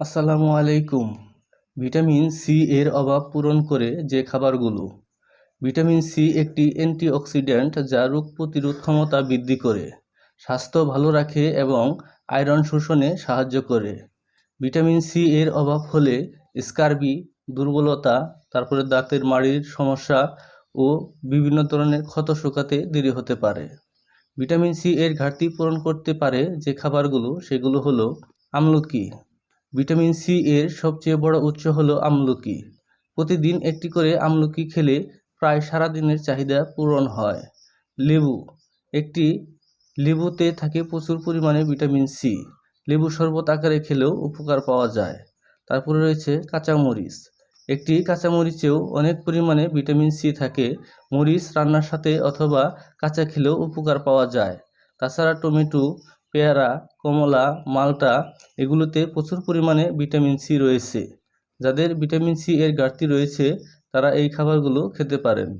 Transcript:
আসসালামু আলাইকুম। Vitamin C এর অভাব পূরণ করে যে খাবারগুলো। ভিটামিন সি একটি অ্যান্টিঅক্সিডেন্ট যা রোগ প্রতিরোধ ক্ষমতা বৃদ্ধি করে, স্বাস্থ্য ভালো রাখে এবং আয়রন শোষণে সাহায্য করে। ভিটামিন সি এর অভাব হলে স্কারবি, দুর্বলতা, তারপরে দাঁতের মাড়ির সমস্যা ও বিভিন্ন ধরনের ক্ষত শুকাতে দেরি হতে পারে। ভিটামিন সি এর ঘাটতি পূরণ করতে পারে যে খাবারগুলো, সেগুলো হলো আমলকি ভিটামিন সি এর সবচেয়ে বড় উৎস হলো আমলকি। প্রতিদিন একটি করে আমলকি খেলে প্রায় সারা দিনের চাহিদা পূরণ হয়। লেবু। একটি লেবুতে থাকে প্রচুর পরিমাণে ভিটামিন সি। লেবু শরবত আকারে খেলেও উপকার পাওয়া যায়। তারপরে রয়েছে কাঁচামরিচ। একটি কাঁচামরিচেও অনেক পরিমাণে ভিটামিন সি থাকে। মরিচ রান্নার সাথে অথবা কাঁচা খেলেও উপকার পাওয়া যায়। তাছাড়া টমেটো পেয়ারা, কমলা, মালটা এগুলোতে প্রচুর পরিমাণে ভিটামিন সি রয়েছে। যাদের ভিটামিন সি এর ঘাটতি রয়েছে, তারা এই খাবারগুলো খেতে পারেন।